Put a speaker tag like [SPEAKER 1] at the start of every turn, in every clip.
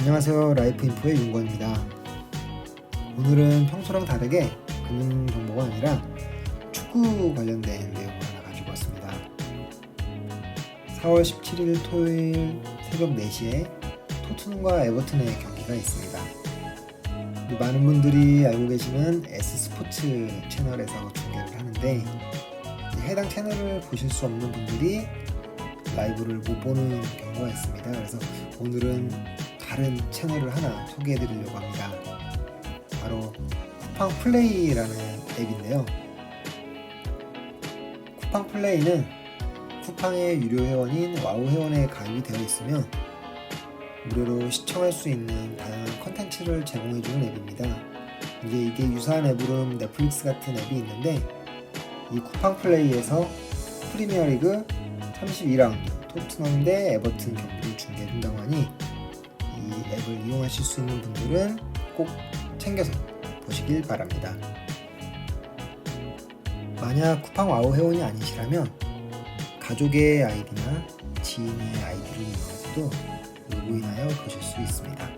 [SPEAKER 1] 안녕하세요. 라이프인포의 윤건입니다. 오늘은 평소랑 다르게 금융 정보가 아니라 축구 관련된 내용을 하나 가지고 왔습니다. 4월 17일 토요일 새벽 4시에 토트넘과 에버튼의 경기가 있습니다. 많은 분들이 알고 계시는 S스포츠 채널에서 중계를 하는데 해당 채널을 보실 수 없는 분들이 라이브를 못 보는 경우가 있습니다. 그래서 오늘은 다른 채널을 하나 소개해 드리려고 합니다. 바로 쿠팡 플레이라는 앱인데요. 쿠팡 플레이는 쿠팡의 유료 회원인 와우 회원에 가입이 되어 있으면 무료로 시청할 수 있는 다양한 컨텐츠를 제공해 주는 앱입니다. 이게 이게 유사한 앱으로는 넷플릭스 같은 앱이 있는데 이 쿠팡 플레이에서 프리미어리그 32라운드 토트넘 대 에버튼 하니 이 이용하실 수 있는 분들은 꼭 챙겨서 보시길 바랍니다. 만약 쿠팡 와우 회원이 아니시라면 가족의 아이디나 지인의 아이디를 이용해서도 로그인하여 보실 수 있습니다.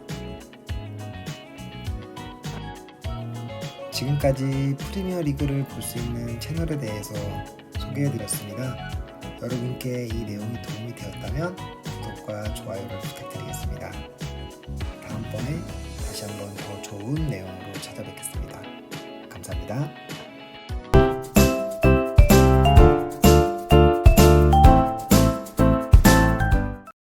[SPEAKER 1] 지금까지 프리미어 리그를 볼 수 있는 채널에 대해서 소개해드렸습니다. 여러분께 이 내용이 도움이 되었다면 구독과 좋아요를 부탁드리겠습니다. 다음번에 다시 한번 더 좋은 내용으로 찾아뵙겠습니다. 감사합니다.